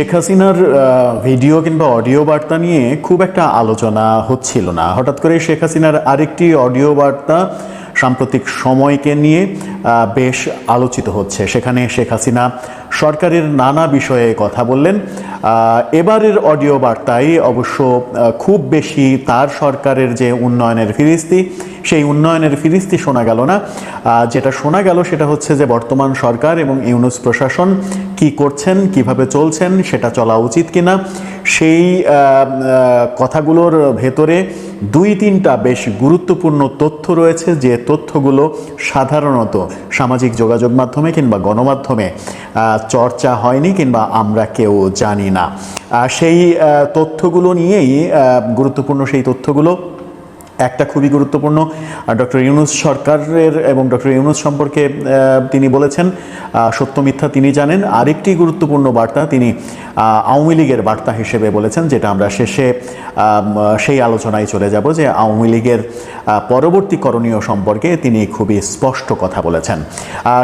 শেখ হাসিনার ভিডিও কিংবা অডিও বার্তা নিয়ে খুব একটা আলোচনা হচ্ছিল না। হঠাৎ করে শেখ হাসিনার আরেকটি অডিও বার্তা সাম্প্রতিক সময়কে নিয়ে বেশ আলোচিত হচ্ছে। সেখানে শেখ হাসিনা সরকারের নানা বিষয়ে কথা বললেন। এবারের অডিও বার্তায় অবশ্য খুব বেশি তার সরকারের যে উন্নয়নের ফিরিস্তি, সেই উন্নয়নের ফিরিস্তি শোনা গেল না। যেটা শোনা গেল সেটা হচ্ছে যে বর্তমান সরকার এবং ইউনুস প্রশাসন কি করছেন, কীভাবে চলছেন, সেটা চলা উচিত কিনা? সেই কথাগুলোর ভেতরে দুই তিনটা বেশ গুরুত্বপূর্ণ তথ্য রয়েছে, যে তথ্যগুলো সাধারণত সামাজিক যোগাযোগ মাধ্যমে কিংবা গণমাধ্যমে চর্চা হয়নি কিংবা আমরা কেউ জানি না। সেই তথ্যগুলো নিয়েই গুরুত্বপূর্ণ সেই তথ্যগুলো একটা খুবই গুরুত্বপূর্ণ ডক্টর ইউনুস সরকারের এবং ডক্টর ইউনুস সম্পর্কে তিনি বলেছেন সত্য মিথ্যা তিনি জানেন। আরেকটি গুরুত্বপূর্ণ বার্তা তিনি আওয়ামী লীগের বার্তা হিসেবে বলেছেন, যেটা আমরা শেষে সেই আলোচনায় চলে যাব যে আওয়ামী লীগের পরবর্তী করণীয় সম্পর্কে তিনি খুবই স্পষ্ট কথা বলেছেন।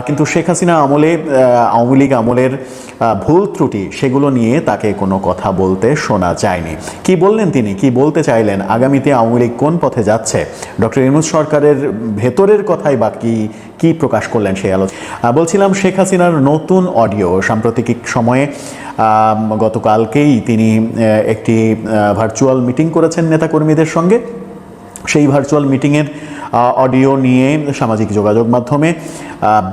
কিন্তু শেখ হাসিনা আমলে আওয়ামী লীগ আমলের ভুল ত্রুটি, সেগুলো নিয়ে তাকে কোনো কথা বলতে শোনা যায়নি। কি বললেন তিনি? কি বলতে চাইলেন? আগামীতে আওয়ামী লীগ কোন পথে যাচ্ছে। ডক্টর ইউনুস সরকারের ভেতরের কথাই বা কি কি প্রকাশ করলেন সেই আলোচনা বলছিলাম শেখ হাসিনার নতুন অডিও। সাম্প্রতিক সময়ে গতকালকেই তিনি একটি ভার্চুয়াল মিটিং করেছেন নেতাকর্মীদের সঙ্গে। সেই ভার্চুয়াল মিটিংয়ের অডিও নিয়ে সামাজিক যোগাযোগ মাধ্যমে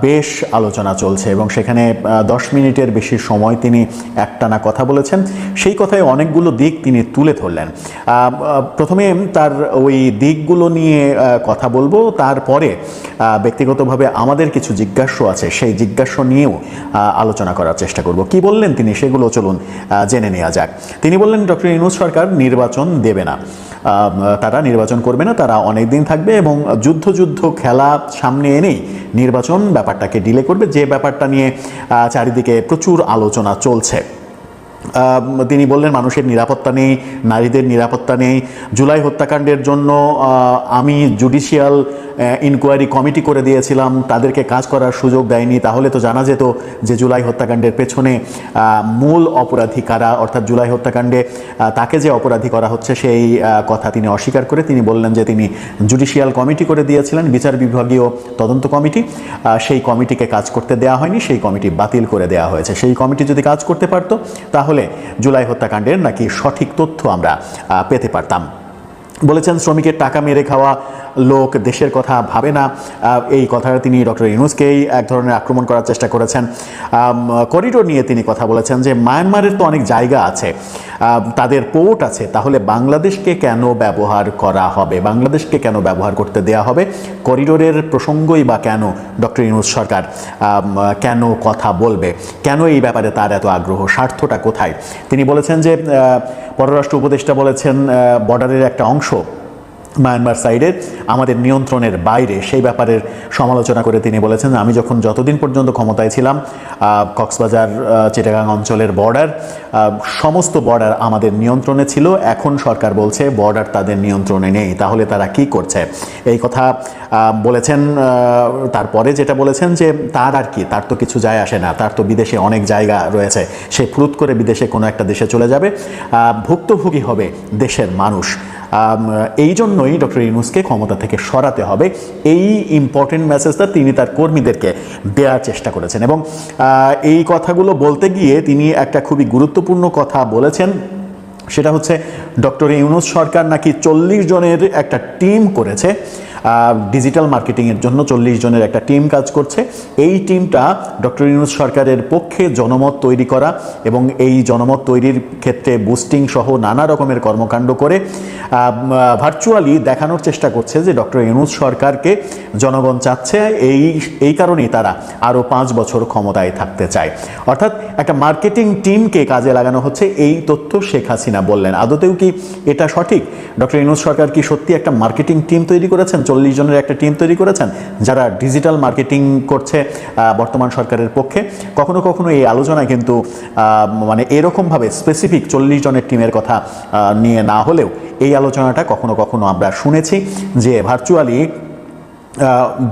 বেশ আলোচনা চলছে এবং সেখানে দশ মিনিটের বেশি সময় তিনি একটানা কথা বলেছেন। সেই কথায় অনেকগুলো দিক তিনি তুলে ধরলেন। প্রথমে তার ওই দিকগুলো নিয়ে কথা বলব। তারপরে ব্যক্তিগতভাবে আমাদের কিছু জিজ্ঞাস্য আছে, সেই জিজ্ঞাস্য নিয়েও আলোচনা করার চেষ্টা করব। কি বললেন তিনি? সেগুলো চলুন জেনে নেওয়া যাক। তিনি বললেন, ডক্টর ইনুজ সরকার নির্বাচন দেবে না। তারা নির্বাচন করবে না, তারা অনেক দিন থাকবে এবং যুদ্ধ যুদ্ধ খেলা সামনে এনেই নির্বাচন ব্যাপারটাকে ডিলে করবে। যে ব্যাপারটা নিয়ে চারিদিকে প্রচুর আলোচনা চলছে। তিনি বললেন, মানুষের নিরাপত্তা নেই, নারীদের নিরাপত্তা নেই, জুলাই হত্যাকাণ্ডের জন্য আমি জুডিশিয়াল ইনকোয়ারি কমিটি করে দিয়েছিলাম, তাদেরকে কাজ করার সুযোগ দেয়নি, তাহলে তো জানা যেত যে জুলাই হত্যাকাণ্ডের পেছনে মূল অপরাধী কারা, অর্থাৎ জুলাই হত্যাকাণ্ডে তাকে যে অপরাধী করা হচ্ছে সেই কথা তিনি অস্বীকার করে তিনি বললেন যে তিনি জুডিশিয়াল কমিটি করে দিয়েছিলেন, বিচার বিভাগীয় তদন্ত কমিটি সেই কমিটিকে কাজ করতে দেওয়া হয়নি, সেই কমিটি বাতিল করে দেওয়া হয়েছে। সেই কমিটি যদি কাজ করতে পারতো, তাহলে জুলাই হত্যাকাণ্ডের নাকি সঠিক তথ্য আমরা পেতে পারতাম। বলেছেন, শ্রমিকের টাকা মেরে খাওয়া লোক দেশের কথা ভাবে না। এই কথাটা তিনি ডক্টর ইউনুসকেই এক ধরনের আক্রমণ করার চেষ্টা করেছেন। করিডোর নিয়ে তিনি কথা বলেছেন যে, মায়ানমারের তো অনেক জায়গা আছে তাদের পোর্ট আছে, তাহলে বাংলাদেশকে কেন ব্যবহার করা হবে? বাংলাদেশকে কেন ব্যবহার করতে দেয়া হবে? করিডোরের প্রসঙ্গই বা কেন ডক্টর ইউনুস সরকার কেন কথা বলবে? কেন এই ব্যাপারে তার এত আগ্রহ? স্বার্থটা কোথায়? তিনি বলেছেন যে পররাষ্ট্র উপদেষ্টা বলেছেন বর্ডারের একটা অংশ মায়ানমার সাইডের আমাদের নিয়ন্ত্রণের বাইরে। সেই ব্যাপারের সমালোচনা করে তিনি বলেছেন, আমি যখন যতদিন পর্যন্ত ক্ষমতায় ছিলাম কক্সবাজার চিটাগাং অঞ্চলের বর্ডার সমস্ত বর্ডার আমাদের নিয়ন্ত্রণে ছিল। এখন সরকার বলছে বর্ডার তাদের নিয়ন্ত্রণে নেই। তাহলে তারা কি করছে? এই কথা বলেছেন তারপরে যেটা বলেছেন যে, তার আর কি, তার তো কিছু যায় আসে না। তার তো বিদেশে অনেক জায়গা রয়েছে। সে ফুরুত করে বিদেশে কোনো একটা দেশে চলে যাবে। ভুক্তভোগী হবে দেশের মানুষ। এই জন্যই ডক্টর ইউনুসকে ক্ষমতা থেকে সরাতে হবে। এই ইম্পর্টেন্ট মেসেজটা তিনি তার কর্মীদেরকে দেওয়ার চেষ্টা করেছেন এবং এই কথাগুলো বলতে গিয়ে তিনি একটা খুবই গুরুত্বপূর্ণ কথা বলেছেন। সেটা হচ্ছে, ডক্টর ইউনুস সরকার নাকি চল্লিশ জনের একটা টিম করেছে। ডিজিটাল মার্কেটিংয়ের জন্য চল্লিশ জনের একটা টিম কাজ করছে। এই টিমটা ডক্টর ইউনুস সরকারের পক্ষে জনমত তৈরি করা এবং এই জনমত তৈরির ক্ষেত্রে বুস্টিং সহ নানা রকমের কর্মকাণ্ড করে ভার্চুয়ালি দেখানোর চেষ্টা করছে যে ডক্টর ইউনুস সরকারকে জনগণ চাচ্ছে। এই এই কারণেই তারা আরও পাঁচ বছর ক্ষমতায় থাকতে চায়। অর্থাৎ একটা মার্কেটিং টিমকে কাজে লাগানো হচ্ছে, এই তথ্য শেখ হাসিনা বললেন। আদতেও কি এটা সঠিক? ডক্টর ইউনুস সরকার কি সত্যি একটা মার্কেটিং টিম তৈরি করেছেন? চল্লিশ জনের একটা টিম তৈরি করেছেন, যারা ডিজিটাল মার্কেটিং করছে বর্তমান সরকারের পক্ষে। কখনো কখনো এই আলোচনায় কিন্তু মানে এরকমভাবে স্পেসিফিক চল্লিশ জনের টিমের কথা নিয়ে না হলেও এই আলোচনাটা কখনো কখনো আমরা শুনেছি যে ভার্চুয়ালি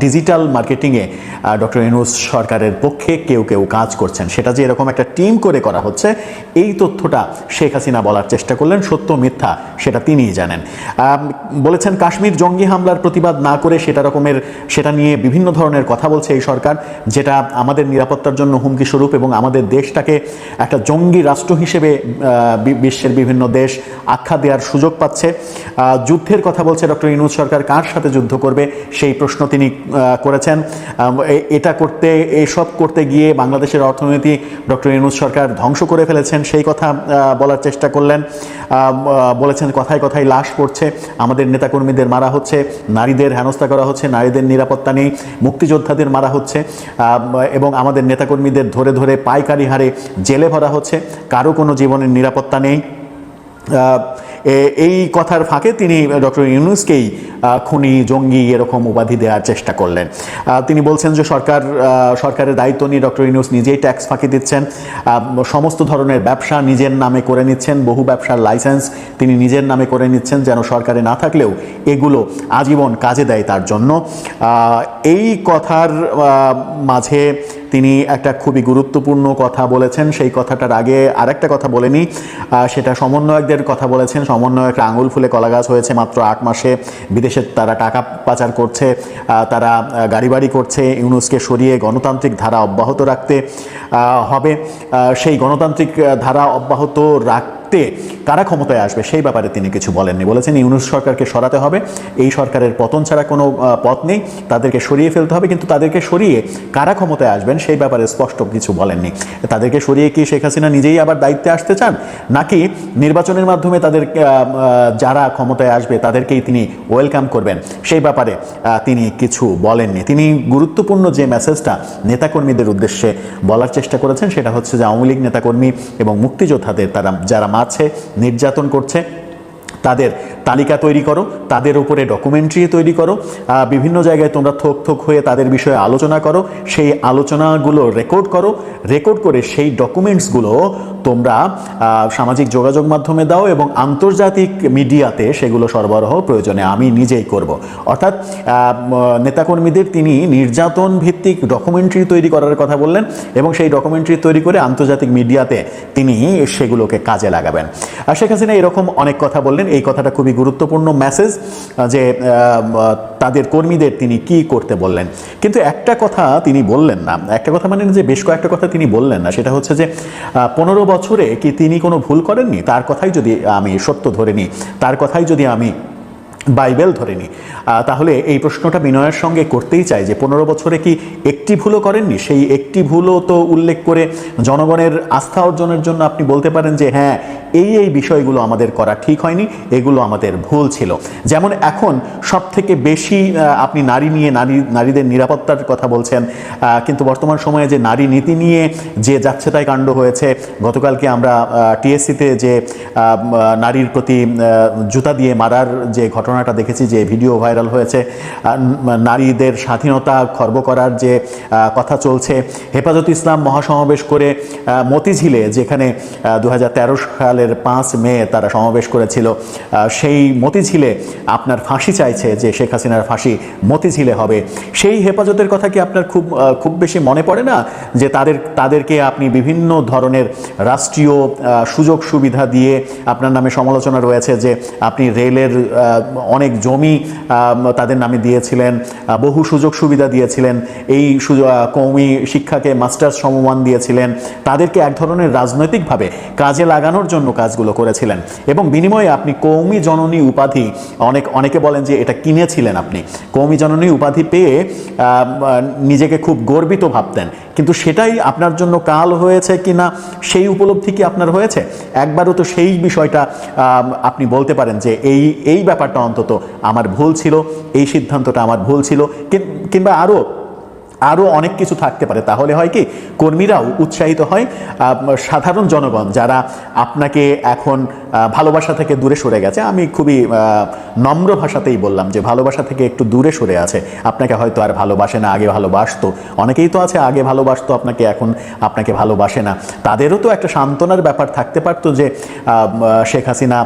ডিজিটাল মার্কেটিংয়ে ডক্টর ইনুস সরকারের পক্ষে কেউ কেউ কাজ করছেন। সেটা যে এরকম একটা টিম করে করা হচ্ছে, এই তথ্যটা শেখ হাসিনা বলার চেষ্টা করলেন, সত্য মিথ্যা সেটা তিনিই জানেন। বলেছেন কাশ্মীর জঙ্গি হামলার প্রতিবাদ না করে সেটা রকমের, সেটা নিয়ে বিভিন্ন ধরনের কথা বলছে এই সরকার, যেটা আমাদের নিরাপত্তার জন্য হুমকি স্বরূপ এবং আমাদের দেশটাকে একটা জঙ্গি রাষ্ট্র হিসেবে বিশ্বের বিভিন্ন দেশ আখ্যা দেওয়ার সুযোগ পাচ্ছে। যুদ্ধের কথা বলছে ডক্টর ইনুজ সরকার, কার সাথে যুদ্ধ করবে, সেই প্রশ্ন তিনি করেছেন। এটা করতে, এসব করতে গিয়ে বাংলাদেশের অর্থনীতি ডক্টর ইনুজ সরকার ধ্বংস করে ফেলেছেন, সেই কথা বলার চেষ্টা করলেন। বলেছেন কথায় কথায় লাশ পড়ছে, আমাদের নেতাকর্মীদের মারা হচ্ছে, নারীদের হেনস্থা করা হচ্ছে, নারীদের নিরাপত্তা নেই, মুক্তিযোদ্ধাদের মারা হচ্ছে এবং আমাদের নেতাকর্মীদের ধরে ধরে পাইকারি হারে জেলে ভরা হচ্ছে, কারও কোনো জীবনের নিরাপত্তা নেই। এই কথার ফাঁকে তিনি ডক্টর ইউনুসকেই খুনি, জঙ্গি এরকম উপাধি দেওয়ার চেষ্টা করলেন। তিনি বলছেন যে সরকার সরকারের দায়িত্ব নিয়ে ডক্টর ইউনুস নিজেই ট্যাক্স ফাঁকি দিচ্ছেন। সমস্ত ধরনের ব্যবসা নিজের নামে করে নিচ্ছেন, বহু ব্যবসার লাইসেন্স তিনি নিজের নামে করে নিচ্ছেন যেন সরকারে না থাকলেও এগুলো আজীবন কাজে দেয় তার জন্য। এই কথার মাঝে তিনি একটা খুবই গুরুত্বপূর্ণ কথা বলেছেন। সেই কথাটার আগে আরেকটা কথা বলেনি। সেটা সমন্বয়কদের কথা বলেছেন। সমন্বয়করা আঙুল ফুলে কলা গাছ হয়েছে মাত্র আট মাসে। বিদেশে তারা টাকা পাচার করছে তারা গাড়ি বাড়ি করছে, ইউনুসকে সরিয়ে গণতান্ত্রিক ধারা অব্যাহত রাখতে হবে। সেই গণতান্ত্রিক ধারা অব্যাহত রাখতে কারা ক্ষমতায় আসবে সেই ব্যাপারে তিনি কিছু বলেননি। বলেছেন, ইউনুস সরকারকে সরাতে হবে। এই সরকারের পতন ছাড়া কোনো পথ নেই। তাদেরকে সরিয়ে ফেলতে হবে। কিন্তু তাদেরকে সরিয়ে কারা ক্ষমতায় আসবেন সেই ব্যাপারে স্পষ্ট কিছু বলেননি। তাদেরকে সরিয়ে কি শেখ হাসিনা নিজেই আবার দায়িত্বে আসতে চান? নাকি নির্বাচনের মাধ্যমে তাদের যারা ক্ষমতায় আসবে তাদেরকেই তিনি ওয়েলকাম করবেন? সেই ব্যাপারে তিনি কিছু বলেননি। তিনি গুরুত্বপূর্ণ যে মেসেজটা নেতাকর্মীদের উদ্দেশ্যে বলার চেষ্টা করেছেন, সেটা হচ্ছে যে আওয়ামী লীগ নেতাকর্মী এবং মুক্তিযোদ্ধাদের তারা, যারা মারছে নির্যাতন করছে তাদের তালিকা তৈরি করো, তাদের উপরে ডকুমেন্টারি তৈরি করো বিভিন্ন জায়গায় তোমরা থোক থোক হয়ে তাদের বিষয়ে আলোচনা করো, সেই আলোচনাগুলো রেকর্ড করো রেকর্ড করে সেই ডকুমেন্টসগুলো তোমরা সামাজিক যোগাযোগ মাধ্যমে দাও এবং আন্তর্জাতিক মিডিয়াতে সেগুলো সরবরাহ প্রয়োজনে আমি নিজেই করব। অর্থাৎ নেতাকর্মীদের তিনি নির্যাতন ভিত্তিক ডকুমেন্টারি তৈরি করার কথা বললেন এবং সেই ডকুমেন্টারি তৈরি করে আন্তর্জাতিক মিডিয়াতে তিনি সেগুলোকে কাজে লাগাবেন। আর শেখ হাসিনা এরকম অনেক কথা বললেন, এই কথাটা খুবই গুরুত্বপূর্ণ মেসেজ যে তাদের কর্মীদের তিনি কি করতে বললেন। কিন্তু একটা কথা তিনি বললেন না। একটা কথা মানে যে, বেশ কয়েকটা কথা তিনি বললেন না। সেটা হচ্ছে যে পনেরো বছরে কি তিনি কোনো ভুল করেননি? তার কথাই যদি আমি সত্য ধরে নিই, তার কথাই যদি আমি বাইবেল ধরে নিই তাহলে এই প্রশ্নটা বিনয়ের সঙ্গে করতেই চাই যে, পনেরো বছরে কি একটি ভুলও করেননি। সেই একটি ভুলও তো উল্লেখ করে জনগণের আস্থা অর্জনের জন্য আপনি বলতে পারেন যে হ্যাঁ এই এই বিষয়গুলো আমাদের করা ঠিক হয়নি, এগুলো আমাদের ভুল ছিল। যেমন এখন সব থেকে বেশি আপনি নারী নিয়ে, নারী, নারীদের নিরাপত্তার কথা বলছেন কিন্তু বর্তমান সময়ে যে নারী নীতি নিয়ে যে যাচ্ছে তাই কাণ্ড হয়েছে, গতকালকে আমরা টিএসসিতে যে নারীর প্রতি জুতা দিয়ে মারার যে ঘটনাটা দেখেছি, যে ভিডিও ভাইরাল হয়েছে নারীদের স্বাধীনতা খর্ব করার যে কথা চলছে। হেফাজত ইসলাম মহাসমাবেশ করে মতিঝিলে, যেখানে দু হাজার তেরো সালের পাঁচ মে তারা সমাবেশ করেছিল সেই মতিঝিলে আপনার ফাঁসি চাইছে যে শেখ হাসিনার ফাঁসি মতিঝিলে হবে। সেই হেফাজতের কথা কি আপনার খুব খুব বেশি মনে পড়ে না? যে তাদের, তাদেরকে আপনি বিভিন্ন ধরনের রাষ্ট্রীয় সুযোগ সুবিধা দিয়ে আপনার নামে সমালোচনা রয়েছে যে আপনি রেলের অনেক জমি তাদের নামে দিয়েছিলেন বহু সুযোগ সুবিধা দিয়েছিলেন। এই কৌমি শিক্ষাকে মাস্টার্স সমমান দিয়েছিলেন। তাদেরকে এক ধরনের রাজনৈতিকভাবে কাজে লাগানোর জন্য কাজগুলো করেছিলেন। এবং বিনিময়ে আপনি কৌমি জননী উপাধি, অনেক, অনেকে বলেন যে এটা কিনেছিলেন আপনি। কৌমি জননী উপাধি পেয়ে নিজেকে খুব গর্বিত ভাবতেন। কিন্তু সেটাই আপনার জন্য কাল হয়েছে কি না সেই উপলব্ধি কি আপনার হয়েছে? একবারও তো সেই বিষয়টা আপনি বলতে পারেন যে এই এই ব্যাপারটা অন্তত আমার ভুল ছিল, এই সিদ্ধান্তটা আমার ভুল ছিল। কিংবা আরও আরও অনেক কিছু থাকতে পারে। তাহলে হয় কি, কর্মীরাও উৎসাহিত হয় সাধারণ জনগণ যারা আপনাকে এখন ভালোবাসা থেকে দূরে সরে গেছে। আমি খুবই নম্র ভাষাতেই বললাম যে ভালোবাসা থেকে একটু দূরে সরে আছে। আপনাকে হয়তো আর ভালোবাসে না, আগে ভালোবাসতো। অনেকেই তো আছে, আগে ভালোবাসতো, আপনাকে এখন আপনাকে ভালোবাসে না। তাদেরও তো একটা সান্ত্বনার ব্যাপার থাকতে পারতো যে শেখ হাসিনা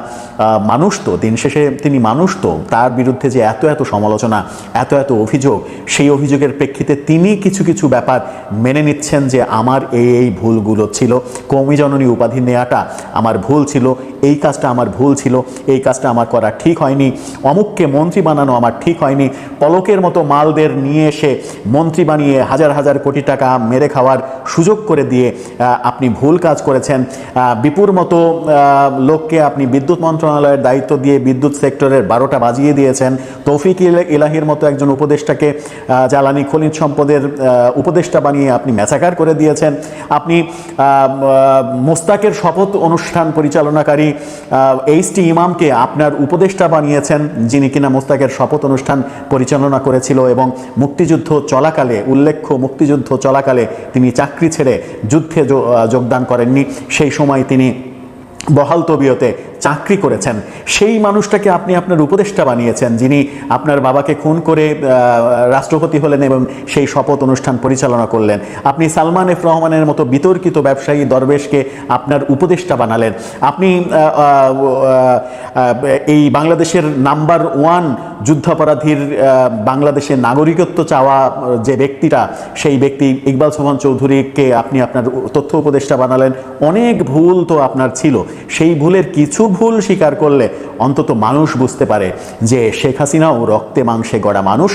মানুষ তো, দিন শেষে তিনি মানুষ তো। তার বিরুদ্ধে যে এত এত সমালোচনা, এত এত অভিযোগ, সেই অভিযোগের প্রেক্ষিতে তিনি কিছু কিছু ব্যাপার মেনে নিচ্ছেন যে আমার এই এই ভুলগুলো ছিল। কৌমি জননী উপাধি নেওয়াটা আমার ভুল ছিল, এই কাজটা আমার ভুল ছিল, এই কাজটা আমার করা ঠিক হয়নি, অমুককে মন্ত্রী বানানো আমার ঠিক হয়নি, পলকের মতো মালদের নিয়ে এসে মন্ত্রী বানিয়ে হাজার হাজার কোটি টাকা মেরে খাওয়ার সুযোগ করে দিয়ে আপনি ভুল কাজ করেছেন। বিপুর মতো লোককে আপনি বিদ্যুৎ মন্ত্রণালয়ের দায়িত্ব দিয়ে বিদ্যুৎ সেক্টরের বারোটা বাজিয়ে দিয়েছেন। তৌফিক ইলা- ইলাহির মতো একজন উপদেষ্টাকে জ্বালানি খনিজ সম্পদের আহ, উপদেষ্টা বানিয়ে আপনি ম্যাচাকার করে দিয়েছেন। আপনি মোস্তাকের শপথ অনুষ্ঠান পরিচালনাকারী এইচ টি ইমামকে আপনার উপদেষ্টা বানিয়েছেন যিনি কিনা মোস্তাকের শপথ অনুষ্ঠান পরিচালনা করেছিল এবং মুক্তিযুদ্ধ চলাকালে উল্লেখ্য মুক্তিযুদ্ধ চলাকালে তিনি চাকরি ছেড়ে যুদ্ধে যোগদান করেননি। সেই সময় তিনি বহাল তবিয়তে চাকরি করেছেন। সেই মানুষটাকে আপনি আপনার উপদেষ্টা বানিয়েছেন, যিনি আপনার বাবাকে খুন করে রাষ্ট্রপতি হলেন এবং সেই শপথ অনুষ্ঠান পরিচালনা করলেন। আপনি সালমান এফ রহমানের মতো বিতর্কিত ব্যবসায়ী দরবেশকে আপনার উপদেষ্টা বানালেন। আপনি এই বাংলাদেশের নাম্বার ওয়ান যুদ্ধাপরাধীর বাংলাদেশের নাগরিকত্ব চাওয়া যে ব্যক্তিটা, সেই ব্যক্তি ইকবাল সোহান চৌধুরীকে আপনি আপনার তথ্য উপদেষ্টা বানালেন। অনেক ভুল তো আপনার ছিল। সেই ভুলের কিছু ভুল স্বীকার করলে অন্তত মানুষ বুঝতে পারে যে শেখ হাসিনাও রক্তে মাংসে গড়া মানুষ।